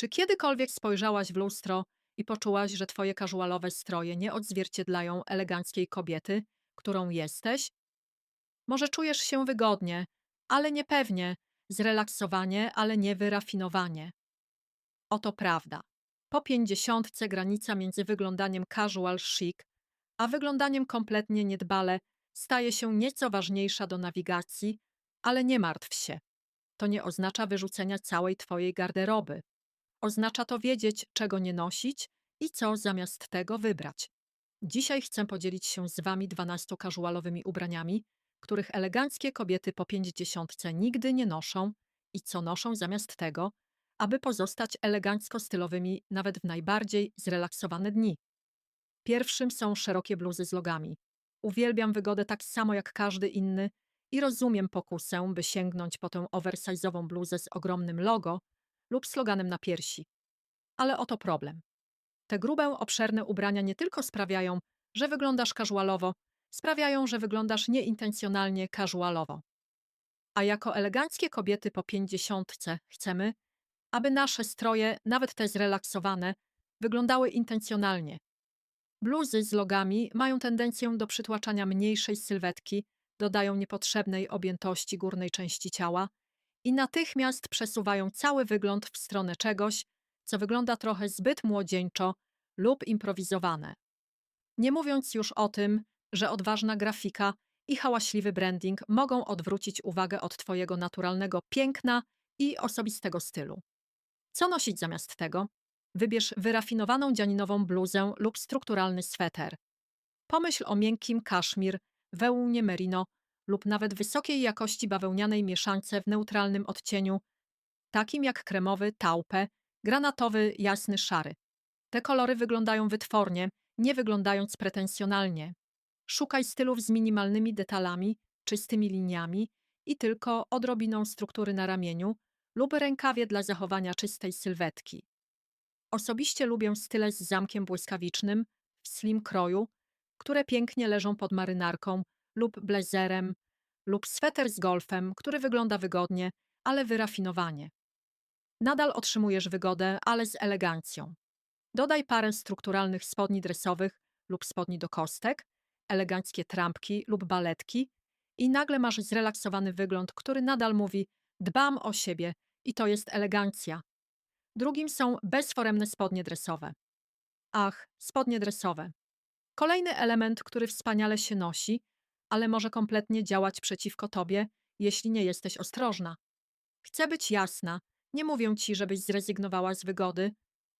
Czy kiedykolwiek spojrzałaś w lustro i poczułaś, że twoje casualowe stroje nie odzwierciedlają eleganckiej kobiety, którą jesteś? Może czujesz się wygodnie, ale niepewnie, zrelaksowanie, ale nie wyrafinowanie. Oto prawda. Po pięćdziesiątce granica między wyglądaniem casual chic, a wyglądaniem kompletnie niedbale staje się nieco ważniejsza do nawigacji, ale nie martw się. To nie oznacza wyrzucenia całej twojej garderoby. Oznacza to wiedzieć, czego nie nosić i co zamiast tego wybrać. Dzisiaj chcę podzielić się z wami 12 casualowymi ubraniami, których eleganckie kobiety po pięćdziesiątce nigdy nie noszą i co noszą zamiast tego, aby pozostać elegancko-stylowymi nawet w najbardziej zrelaksowane dni. Pierwszym są szerokie bluzy z logami. Uwielbiam wygodę tak samo jak każdy inny i rozumiem pokusę, by sięgnąć po tę oversize'ową bluzę z ogromnym logo lub sloganem na piersi. Ale oto problem. Te grube, obszerne ubrania nie tylko sprawiają, że wyglądasz casualowo, sprawiają, że wyglądasz nieintencjonalnie casualowo. A jako eleganckie kobiety po pięćdziesiątce chcemy, aby nasze stroje, nawet te zrelaksowane, wyglądały intencjonalnie. Bluzy z logami mają tendencję do przytłaczania mniejszej sylwetki, dodają niepotrzebnej objętości górnej części ciała i natychmiast przesuwają cały wygląd w stronę czegoś, co wygląda trochę zbyt młodzieńczo lub improwizowane. Nie mówiąc już o tym, że odważna grafika i hałaśliwy branding mogą odwrócić uwagę od Twojego naturalnego piękna i osobistego stylu. Co nosić zamiast tego? Wybierz wyrafinowaną dzianinową bluzę lub strukturalny sweter. Pomyśl o miękkim kaszmir, wełnie merino lub nawet wysokiej jakości bawełnianej mieszance w neutralnym odcieniu, takim jak kremowy taupe, granatowy jasny szary. Te kolory wyglądają wytwornie, nie wyglądając pretensjonalnie. Szukaj stylów z minimalnymi detalami, czystymi liniami i tylko odrobiną struktury na ramieniu lub rękawie dla zachowania czystej sylwetki. Osobiście lubię style z zamkiem błyskawicznym, w slim kroju, które pięknie leżą pod marynarką lub blazerem, lub sweter z golfem, który wygląda wygodnie, ale wyrafinowanie. Nadal otrzymujesz wygodę, ale z elegancją. Dodaj parę strukturalnych spodni dresowych lub spodni do kostek, eleganckie trampki lub baletki i nagle masz zrelaksowany wygląd, który nadal mówi dbam o siebie i to jest elegancja. Drugim są bezforemne spodnie dresowe. Ach, spodnie dresowe. Kolejny element, który wspaniale się nosi, ale może kompletnie działać przeciwko tobie, jeśli nie jesteś ostrożna. Chcę być jasna, nie mówię ci, żebyś zrezygnowała z wygody,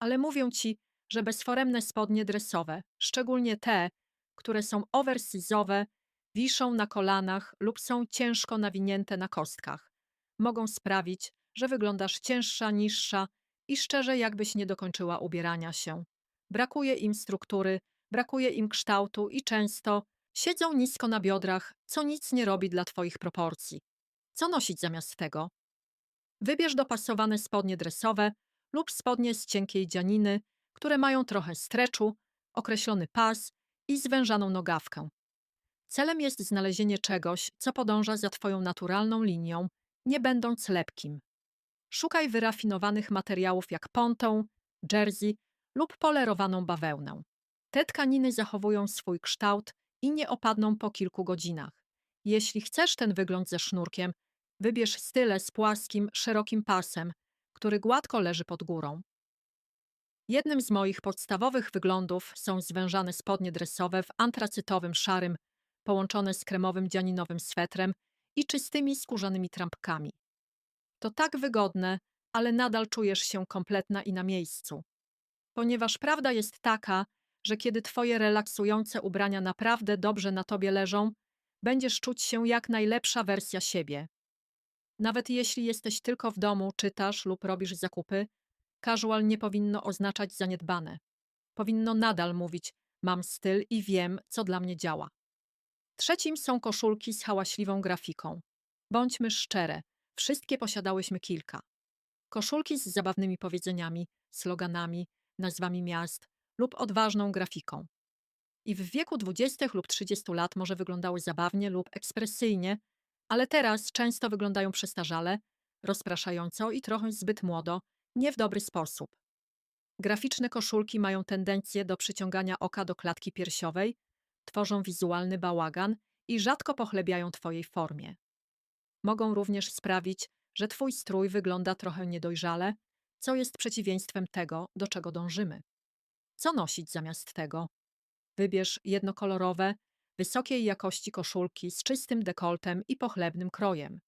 ale mówię ci, że bezforemne spodnie dresowe, szczególnie te, które są oversizowe, wiszą na kolanach lub są ciężko nawinięte na kostkach, mogą sprawić, że wyglądasz cięższa, niższa i szczerze jakbyś nie dokończyła ubierania się. Brakuje im struktury, brakuje im kształtu i często siedzą nisko na biodrach, co nic nie robi dla twoich proporcji. Co nosić zamiast tego? Wybierz dopasowane spodnie dresowe lub spodnie z cienkiej dzianiny, które mają trochę streczu, określony pas i zwężaną nogawkę. Celem jest znalezienie czegoś, co podąża za Twoją naturalną linią, nie będąc lepkim. Szukaj wyrafinowanych materiałów jak pontą, jersey lub polerowaną bawełnę. Te tkaniny zachowują swój kształt i nie opadną po kilku godzinach. Jeśli chcesz ten wygląd ze sznurkiem, wybierz style z płaskim, szerokim pasem, który gładko leży pod górą. Jednym z moich podstawowych wyglądów są zwężane spodnie dresowe w antracytowym szarym, połączone z kremowym dzianinowym swetrem i czystymi skórzanymi trampkami. To tak wygodne, ale nadal czujesz się kompletna i na miejscu. Ponieważ prawda jest taka, że kiedy twoje relaksujące ubrania naprawdę dobrze na tobie leżą, będziesz czuć się jak najlepsza wersja siebie. Nawet jeśli jesteś tylko w domu, czytasz lub robisz zakupy, casual nie powinno oznaczać zaniedbane. Powinno nadal mówić: Mam styl i wiem, co dla mnie działa. Trzecim są koszulki z hałaśliwą grafiką. Bądźmy szczere, wszystkie posiadałyśmy kilka. Koszulki z zabawnymi powiedzeniami, sloganami, nazwami miast lub odważną grafiką. I w wieku 20 lub 30 lat może wyglądały zabawnie lub ekspresyjnie, ale teraz często wyglądają przestarzale, rozpraszająco i trochę zbyt młodo, nie w dobry sposób. Graficzne koszulki mają tendencję do przyciągania oka do klatki piersiowej, tworzą wizualny bałagan i rzadko pochlebiają Twojej formie. Mogą również sprawić, że Twój strój wygląda trochę niedojrzale, co jest przeciwieństwem tego, do czego dążymy. Co nosić zamiast tego? Wybierz jednokolorowe, wysokiej jakości koszulki z czystym dekoltem i pochlebnym krojem.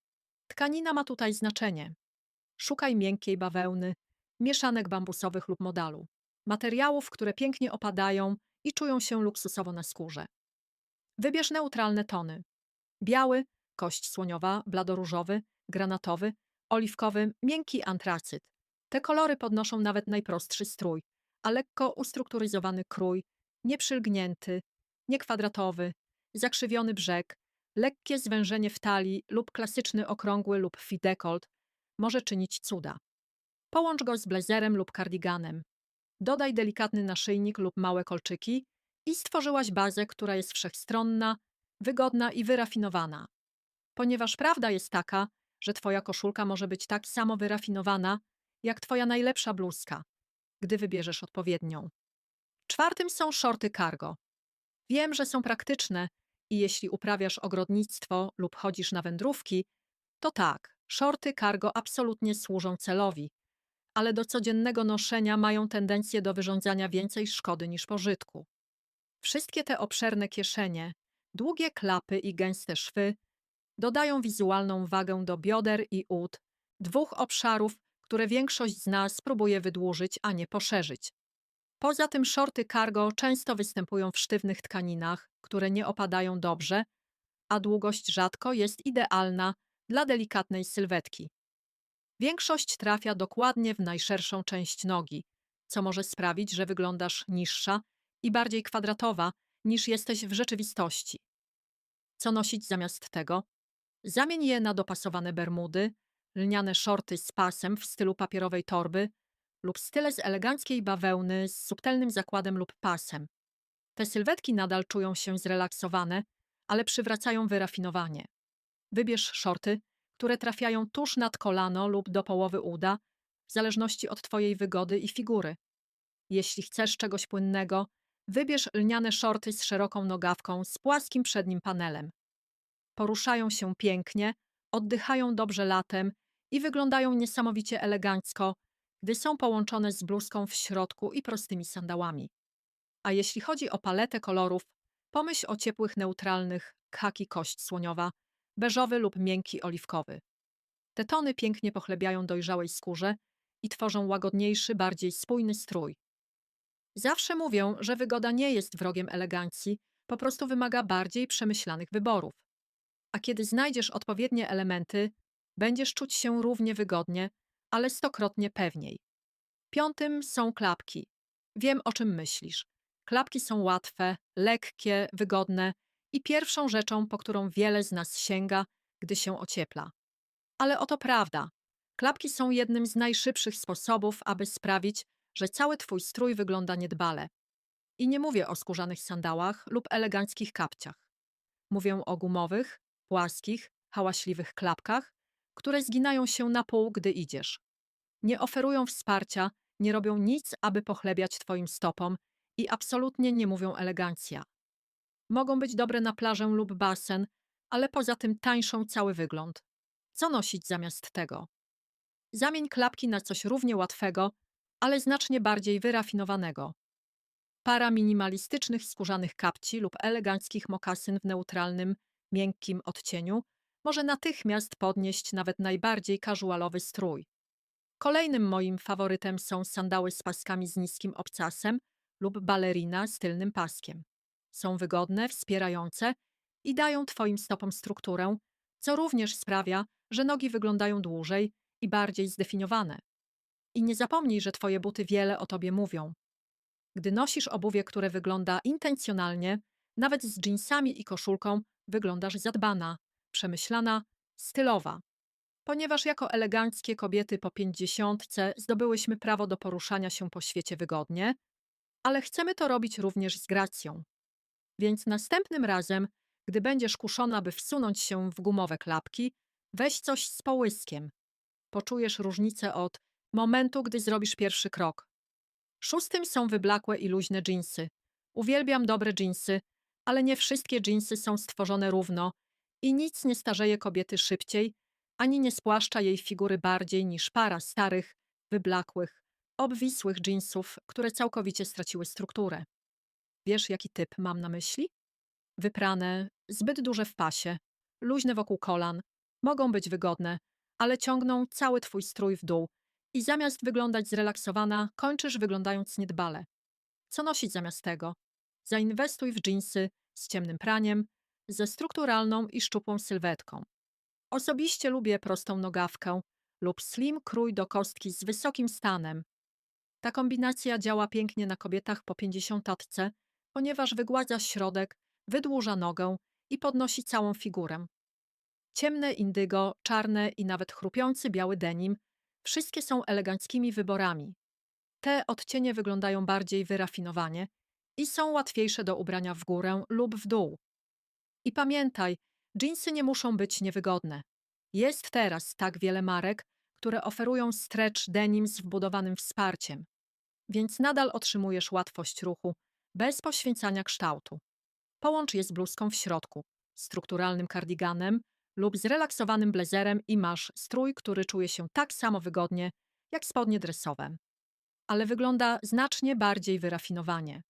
Tkanina ma tutaj znaczenie. Szukaj miękkiej bawełny, mieszanek bambusowych lub modalu. Materiałów, które pięknie opadają i czują się luksusowo na skórze. Wybierz neutralne tony. Biały, kość słoniowa, bladoróżowy, granatowy, oliwkowy, miękki antracyt. Te kolory podnoszą nawet najprostszy strój, a lekko ustrukturyzowany krój, nieprzylgnięty, niekwadratowy, zakrzywiony brzeg, lekkie zwężenie w talii lub klasyczny okrągły lub fidekolt może czynić cuda. Połącz go z blazerem lub kardiganem. Dodaj delikatny naszyjnik lub małe kolczyki i stworzyłaś bazę, która jest wszechstronna, wygodna i wyrafinowana. Ponieważ prawda jest taka, że twoja koszulka może być tak samo wyrafinowana, jak twoja najlepsza bluzka, gdy wybierzesz odpowiednią. Czwartym są shorty cargo. Wiem, że są praktyczne i jeśli uprawiasz ogrodnictwo lub chodzisz na wędrówki, to tak, shorty cargo absolutnie służą celowi, ale do codziennego noszenia mają tendencję do wyrządzania więcej szkody niż pożytku. Wszystkie te obszerne kieszenie, długie klapy i gęste szwy dodają wizualną wagę do bioder i ud, dwóch obszarów, które większość z nas próbuje wydłużyć, a nie poszerzyć. Poza tym shorty cargo często występują w sztywnych tkaninach, które nie opadają dobrze, a długość rzadko jest idealna dla delikatnej sylwetki. Większość trafia dokładnie w najszerszą część nogi, co może sprawić, że wyglądasz niższa i bardziej kwadratowa niż jesteś w rzeczywistości. Co nosić zamiast tego? Zamień je na dopasowane bermudy, lniane shorty z pasem w stylu papierowej torby lub style z eleganckiej bawełny z subtelnym zakładem lub pasem. Te sylwetki nadal czują się zrelaksowane, ale przywracają wyrafinowanie. Wybierz shorty, które trafiają tuż nad kolano lub do połowy uda, w zależności od Twojej wygody i figury. Jeśli chcesz czegoś płynnego, wybierz lniane shorty z szeroką nogawką z płaskim przednim panelem. Poruszają się pięknie, oddychają dobrze latem i wyglądają niesamowicie elegancko, gdy są połączone z bluzką w środku i prostymi sandałami. A jeśli chodzi o paletę kolorów, pomyśl o ciepłych, neutralnych khaki kość słoniowa, beżowy lub miękki oliwkowy. Te tony pięknie pochlebiają dojrzałej skórze i tworzą łagodniejszy, bardziej spójny strój. Zawsze mówią, że wygoda nie jest wrogiem elegancji, po prostu wymaga bardziej przemyślanych wyborów. A kiedy znajdziesz odpowiednie elementy, będziesz czuć się równie wygodnie, ale stokrotnie pewniej. Piątym są klapki. Wiem, o czym myślisz. Klapki są łatwe, lekkie, wygodne i pierwszą rzeczą, po którą wiele z nas sięga, gdy się ociepla. Ale oto prawda. Klapki są jednym z najszybszych sposobów, aby sprawić, że cały twój strój wygląda niedbale. I nie mówię o skórzanych sandałach lub eleganckich kapciach. Mówię o gumowych, płaskich, hałaśliwych klapkach, które zginają się na pół, gdy idziesz. Nie oferują wsparcia, nie robią nic, aby pochlebiać twoim stopom i absolutnie nie mówią elegancja. Mogą być dobre na plażę lub basen, ale poza tym tańszą cały wygląd. Co nosić zamiast tego? Zamień klapki na coś równie łatwego, ale znacznie bardziej wyrafinowanego. Para minimalistycznych skórzanych kapci lub eleganckich mokasyn w neutralnym, miękkim odcieniu może natychmiast podnieść nawet najbardziej casualowy strój. Kolejnym moim faworytem są sandały z paskami z niskim obcasem lub balerina z tylnym paskiem. Są wygodne, wspierające i dają Twoim stopom strukturę, co również sprawia, że nogi wyglądają dłużej i bardziej zdefiniowane. I nie zapomnij, że Twoje buty wiele o Tobie mówią. Gdy nosisz obuwie, które wygląda intencjonalnie, nawet z dżinsami i koszulką, wyglądasz zadbana, przemyślana, stylowa. Ponieważ jako eleganckie kobiety po pięćdziesiątce zdobyłyśmy prawo do poruszania się po świecie wygodnie, ale chcemy to robić również z gracją. Więc następnym razem, gdy będziesz kuszona, by wsunąć się w gumowe klapki, weź coś z połyskiem. Poczujesz różnicę od momentu, gdy zrobisz pierwszy krok. Szóstym są wyblakłe i luźne dżinsy. Uwielbiam dobre dżinsy, ale nie wszystkie dżinsy są stworzone równo i nic nie starzeje kobiety szybciej, ani nie spłaszcza jej figury bardziej niż para starych, wyblakłych, obwisłych dżinsów, które całkowicie straciły strukturę. Wiesz, jaki typ mam na myśli? Wyprane, zbyt duże w pasie, luźne wokół kolan, mogą być wygodne, ale ciągną cały twój strój w dół i zamiast wyglądać zrelaksowana, kończysz wyglądając niedbale. Co nosić zamiast tego? Zainwestuj w dżinsy z ciemnym praniem, ze strukturalną i szczupłą sylwetką. Osobiście lubię prostą nogawkę lub slim krój do kostki z wysokim stanem. Ta kombinacja działa pięknie na kobietach po pięćdziesiątce, ponieważ wygładza środek, wydłuża nogę i podnosi całą figurę. Ciemne indygo, czarne i nawet chrupiący biały denim wszystkie są eleganckimi wyborami. Te odcienie wyglądają bardziej wyrafinowanie i są łatwiejsze do ubrania w górę lub w dół. I pamiętaj, dżinsy nie muszą być niewygodne. Jest teraz tak wiele marek, które oferują stretch denim z wbudowanym wsparciem, więc nadal otrzymujesz łatwość ruchu bez poświęcania kształtu. Połącz je z bluzką w środku, strukturalnym kardiganem lub zrelaksowanym blazerem i masz strój, który czuje się tak samo wygodnie jak spodnie dresowe, ale wygląda znacznie bardziej wyrafinowanie.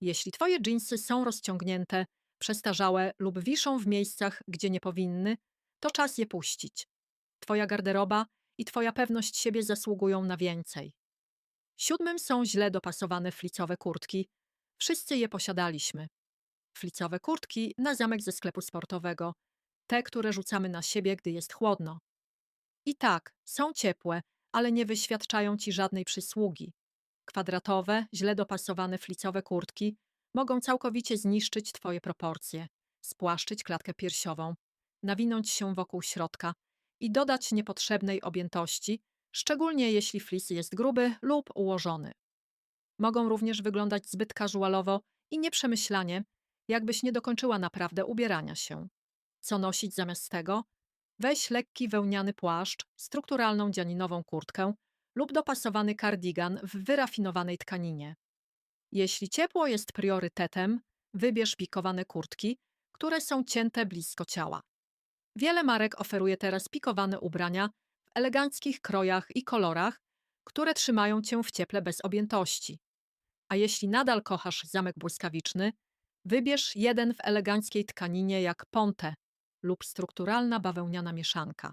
Jeśli twoje dżinsy są rozciągnięte, przestarzałe lub wiszą w miejscach, gdzie nie powinny, to czas je puścić. Twoja garderoba i twoja pewność siebie zasługują na więcej. Siódmym są źle dopasowane flicowe kurtki. Wszyscy je posiadaliśmy. Flicowe kurtki na zamek ze sklepu sportowego. Te, które rzucamy na siebie, gdy jest chłodno. I tak, są ciepłe, ale nie wyświadczają ci żadnej przysługi. Kwadratowe, źle dopasowane flicowe kurtki mogą całkowicie zniszczyć twoje proporcje, spłaszczyć klatkę piersiową, nawinąć się wokół środka i dodać niepotrzebnej objętości, szczególnie jeśli flis jest gruby lub ułożony. Mogą również wyglądać zbyt casualowo i nieprzemyślanie, jakbyś nie dokończyła naprawdę ubierania się. Co nosić zamiast tego? Weź lekki wełniany płaszcz, strukturalną dzianinową kurtkę lub dopasowany kardigan w wyrafinowanej tkaninie. Jeśli ciepło jest priorytetem, wybierz pikowane kurtki, które są cięte blisko ciała. Wiele marek oferuje teraz pikowane ubrania w eleganckich krojach i kolorach, które trzymają cię w cieple bez objętości. A jeśli nadal kochasz zamek błyskawiczny, wybierz jeden w eleganckiej tkaninie jak ponte lub strukturalna bawełniana mieszanka.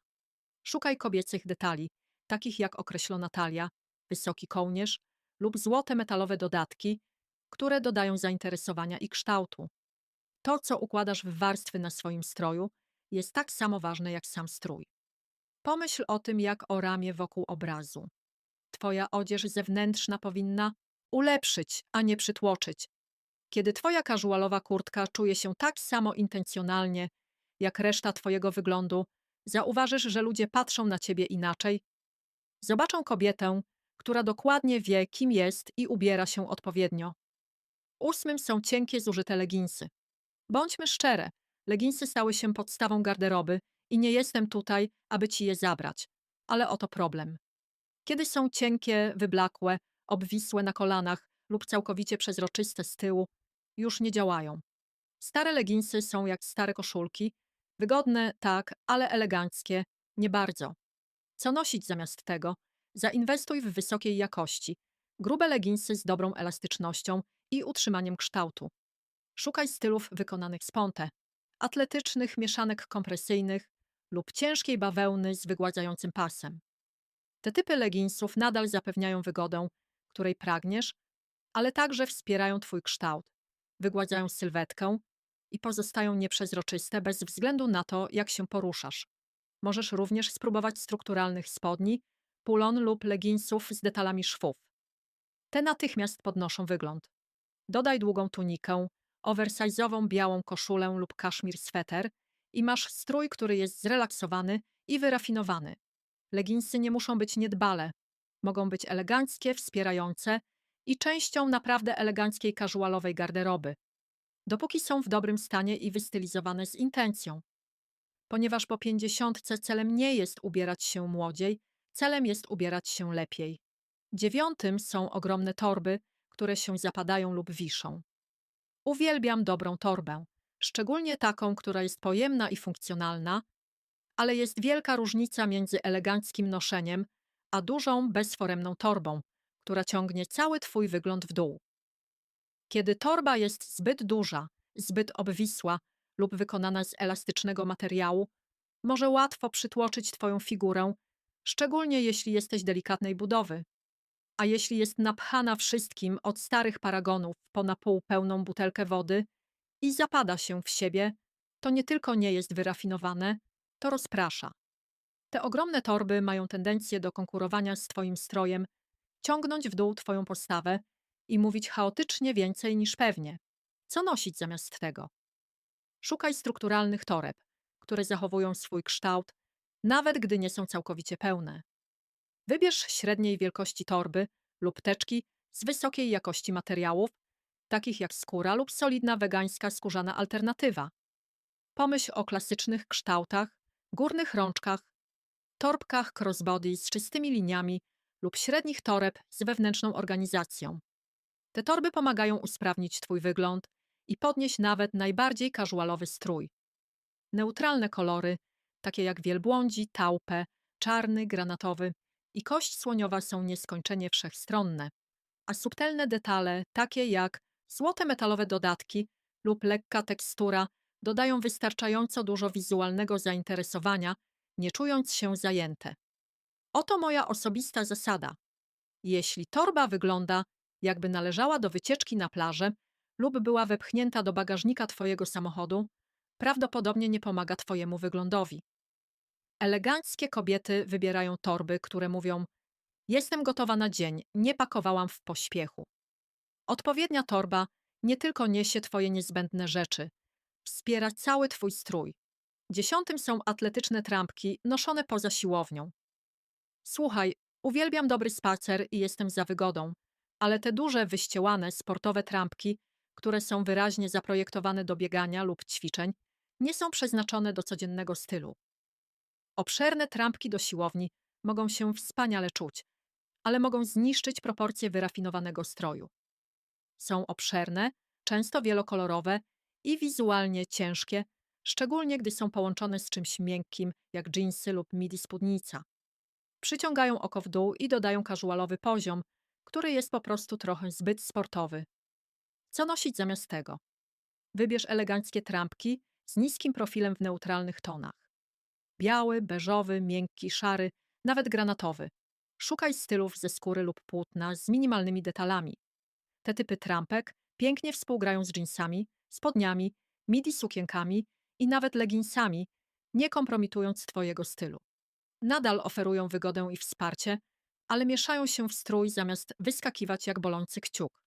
Szukaj kobiecych detali, takich jak określona talia, wysoki kołnierz lub złote metalowe dodatki, które dodają zainteresowania i kształtu. To, co układasz w warstwy na swoim stroju, jest tak samo ważne jak sam strój. Pomyśl o tym jak o ramię wokół obrazu. Twoja odzież zewnętrzna powinna ulepszyć, a nie przytłoczyć. Kiedy twoja casualowa kurtka czuje się tak samo intencjonalnie, jak reszta twojego wyglądu, zauważysz, że ludzie patrzą na ciebie inaczej. Zobaczą kobietę, która dokładnie wie, kim jest i ubiera się odpowiednio. Ósmym są cienkie, zużyte leginsy. Bądźmy szczere, leginsy stały się podstawą garderoby i nie jestem tutaj, aby ci je zabrać. Ale oto problem. Kiedy są cienkie, wyblakłe, obwisłe na kolanach lub całkowicie przezroczyste z tyłu, już nie działają. Stare leginsy są jak stare koszulki, wygodne tak, ale eleganckie nie bardzo. Co nosić zamiast tego? Zainwestuj w wysokiej jakości, grube leginsy z dobrą elastycznością i utrzymaniem kształtu. Szukaj stylów wykonanych z ponte, atletycznych mieszanek kompresyjnych lub ciężkiej bawełny z wygładzającym pasem. Te typy leginsów nadal zapewniają wygodę, której pragniesz, ale także wspierają Twój kształt, wygładzają sylwetkę i pozostają nieprzezroczyste bez względu na to, jak się poruszasz. Możesz również spróbować strukturalnych spodni, pulon lub leginsów z detalami szwów. Te natychmiast podnoszą wygląd. Dodaj długą tunikę, oversize'ową białą koszulę lub kaszmir sweter i masz strój, który jest zrelaksowany i wyrafinowany. Leginsy nie muszą być niedbale. Mogą być eleganckie, wspierające i częścią naprawdę eleganckiej casualowej garderoby. Dopóki są w dobrym stanie i wystylizowane z intencją. Ponieważ po pięćdziesiątce celem nie jest ubierać się młodziej, Celem jest ubierać się lepiej. Dziewiątym są ogromne torby, które się zapadają lub wiszą. Uwielbiam dobrą torbę, szczególnie taką, która jest pojemna i funkcjonalna, ale jest wielka różnica między eleganckim noszeniem a dużą, bezforemną torbą, która ciągnie cały twój wygląd w dół. Kiedy torba jest zbyt duża, zbyt obwisła lub wykonana z elastycznego materiału, może łatwo przytłoczyć twoją figurę, szczególnie jeśli jesteś delikatnej budowy. A jeśli jest napchana wszystkim od starych paragonów po na pół pełną butelkę wody i zapada się w siebie, to nie tylko nie jest wyrafinowane, to rozprasza. Te ogromne torby mają tendencję do konkurowania z twoim strojem, ciągnąć w dół twoją postawę i mówić chaotycznie więcej niż pewnie. Co nosić zamiast tego? Szukaj strukturalnych toreb, które zachowują swój kształt, nawet gdy nie są całkowicie pełne. Wybierz średniej wielkości torby lub teczki z wysokiej jakości materiałów, takich jak skóra lub solidna wegańska skórzana alternatywa. Pomyśl o klasycznych kształtach, górnych rączkach, torbkach crossbody z czystymi liniami lub średnich toreb z wewnętrzną organizacją. Te torby pomagają usprawnić Twój wygląd i podnieść nawet najbardziej casualowy strój. Neutralne kolory, takie jak wielbłądzi, tałpę, czarny, granatowy i kość słoniowa są nieskończenie wszechstronne, a subtelne detale, takie jak złote metalowe dodatki lub lekka tekstura, dodają wystarczająco dużo wizualnego zainteresowania, nie czując się zajęte. Oto moja osobista zasada. Jeśli torba wygląda, jakby należała do wycieczki na plażę lub była wepchnięta do bagażnika Twojego samochodu, prawdopodobnie nie pomaga Twojemu wyglądowi. Eleganckie kobiety wybierają torby, które mówią: Jestem gotowa na dzień, nie pakowałam w pośpiechu. Odpowiednia torba nie tylko niesie Twoje niezbędne rzeczy, wspiera cały Twój strój. Dziesiątym są atletyczne trampki noszone poza siłownią. Słuchaj, uwielbiam dobry spacer i jestem za wygodą, ale te duże, wyściełane, sportowe trampki, które są wyraźnie zaprojektowane do biegania lub ćwiczeń, nie są przeznaczone do codziennego stylu. Obszerne trampki do siłowni mogą się wspaniale czuć, ale mogą zniszczyć proporcje wyrafinowanego stroju. Są obszerne, często wielokolorowe i wizualnie ciężkie, szczególnie gdy są połączone z czymś miękkim, jak dżinsy lub midi spódnica. Przyciągają oko w dół i dodają casualowy poziom, który jest po prostu trochę zbyt sportowy. Co nosić zamiast tego? Wybierz eleganckie trampki z niskim profilem w neutralnych tonach. Biały, beżowy, miękki, szary, nawet granatowy. Szukaj stylów ze skóry lub płótna z minimalnymi detalami. Te typy trampek pięknie współgrają z jeansami, spodniami, midi sukienkami i nawet leginsami, nie kompromitując Twojego stylu. Nadal oferują wygodę i wsparcie, ale mieszają się w strój zamiast wyskakiwać jak bolący kciuk.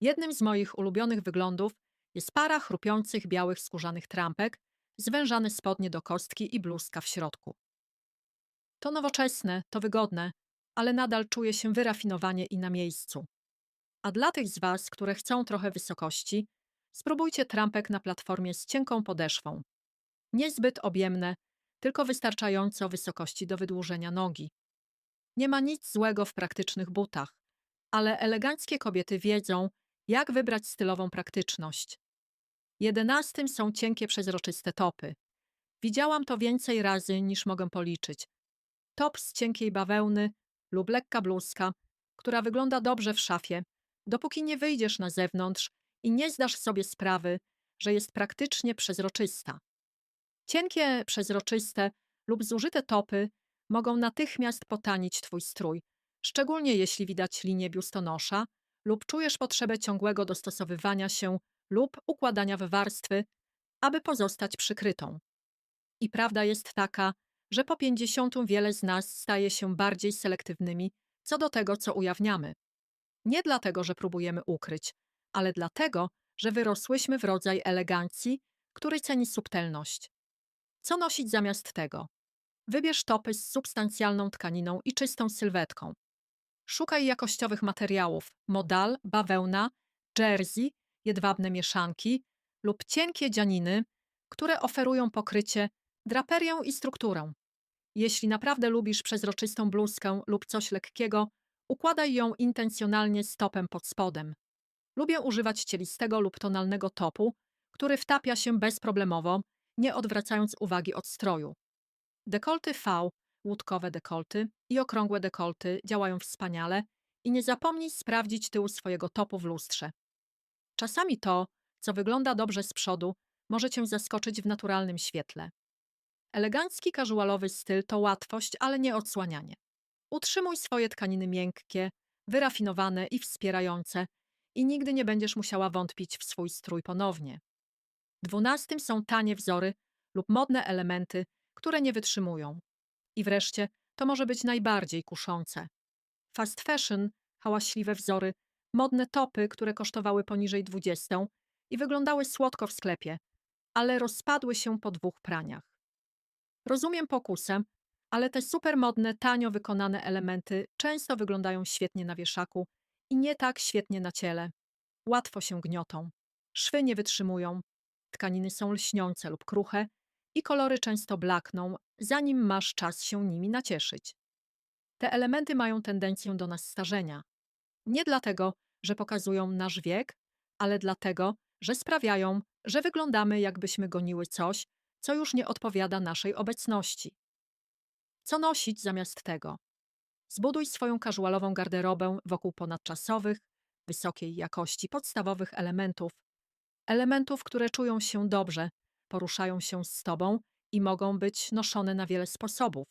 Jednym z moich ulubionych wyglądów jest para chrupiących białych skórzanych trampek, zwężane spodnie do kostki i bluzka w środku. To nowoczesne, to wygodne, ale nadal czuję się wyrafinowanie i na miejscu. A dla tych z Was, które chcą trochę wysokości, spróbujcie trampek na platformie z cienką podeszwą. Niezbyt objemne, tylko wystarczająco wysokości do wydłużenia nogi. Nie ma nic złego w praktycznych butach, ale eleganckie kobiety wiedzą, jak wybrać stylową praktyczność. Jedenastym są cienkie, przezroczyste topy. Widziałam to więcej razy niż mogę policzyć. Top z cienkiej bawełny lub lekka bluzka, która wygląda dobrze w szafie, dopóki nie wyjdziesz na zewnątrz i nie zdasz sobie sprawy, że jest praktycznie przezroczysta. Cienkie, przezroczyste lub zużyte topy mogą natychmiast potanić twój strój, szczególnie jeśli widać linię biustonosza lub czujesz potrzebę ciągłego dostosowywania się lub układania w warstwy, aby pozostać przykrytą. I prawda jest taka, że po pięćdziesiątym wiele z nas staje się bardziej selektywnymi co do tego, co ujawniamy. Nie dlatego, że próbujemy ukryć, ale dlatego, że wyrosłyśmy w rodzaj elegancji, który ceni subtelność. Co nosić zamiast tego? Wybierz topy z substancjalną tkaniną i czystą sylwetką. Szukaj jakościowych materiałów modal, bawełna, jersey, jedwabne mieszanki lub cienkie dzianiny, które oferują pokrycie, draperię i strukturę. Jeśli naprawdę lubisz przezroczystą bluzkę lub coś lekkiego, układaj ją intencjonalnie stopem pod spodem. Lubię używać cielistego lub tonalnego topu, który wtapia się bezproblemowo, nie odwracając uwagi od stroju. Dekolty V, łódkowe dekolty i okrągłe dekolty działają wspaniale i nie zapomnij sprawdzić tyłu swojego topu w lustrze. Czasami to, co wygląda dobrze z przodu, może cię zaskoczyć w naturalnym świetle. Elegancki, casualowy styl to łatwość, ale nie odsłanianie. Utrzymuj swoje tkaniny miękkie, wyrafinowane i wspierające i nigdy nie będziesz musiała wątpić w swój strój ponownie. Dwunastym są tanie wzory lub modne elementy, które nie wytrzymują. I wreszcie to może być najbardziej kuszące. Fast fashion, hałaśliwe wzory, modne topy, które kosztowały poniżej 20 i wyglądały słodko w sklepie, ale rozpadły się po dwóch praniach. Rozumiem pokusę, ale te supermodne, tanio wykonane elementy często wyglądają świetnie na wieszaku i nie tak świetnie na ciele. Łatwo się gniotą. Szwy nie wytrzymują, tkaniny są lśniące lub kruche i kolory często blakną, zanim masz czas się nimi nacieszyć. Te elementy mają tendencję do nas starzenia. Nie dlatego, że pokazują nasz wiek, ale dlatego, że sprawiają, że wyglądamy, jakbyśmy goniły coś, co już nie odpowiada naszej obecności. Co nosić zamiast tego? Zbuduj swoją casualową garderobę wokół ponadczasowych, wysokiej jakości podstawowych elementów. Elementów, które czują się dobrze, poruszają się z tobą i mogą być noszone na wiele sposobów.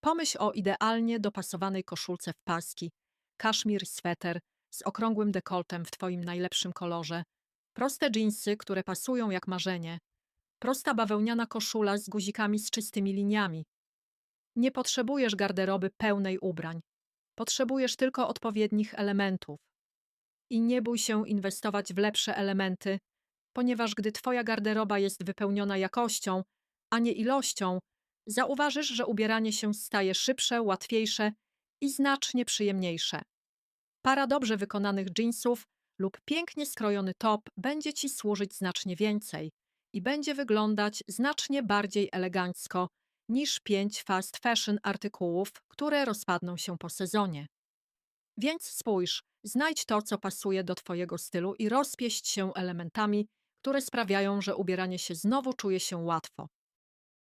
Pomyśl o idealnie dopasowanej koszulce w paski, kaszmir sweter z okrągłym dekoltem w twoim najlepszym kolorze, proste dżinsy, które pasują jak marzenie, prosta bawełniana koszula z guzikami z czystymi liniami. Nie potrzebujesz garderoby pełnej ubrań. Potrzebujesz tylko odpowiednich elementów. I nie bój się inwestować w lepsze elementy, ponieważ gdy twoja garderoba jest wypełniona jakością, a nie ilością, zauważysz, że ubieranie się staje szybsze, łatwiejsze i znacznie przyjemniejsze. Para dobrze wykonanych jeansów lub pięknie skrojony top będzie ci służyć znacznie więcej i będzie wyglądać znacznie bardziej elegancko niż pięć fast fashion artykułów, które rozpadną się po sezonie. Więc spójrz, znajdź to, co pasuje do Twojego stylu i rozpieść się elementami, które sprawiają, że ubieranie się znowu czuje się łatwo.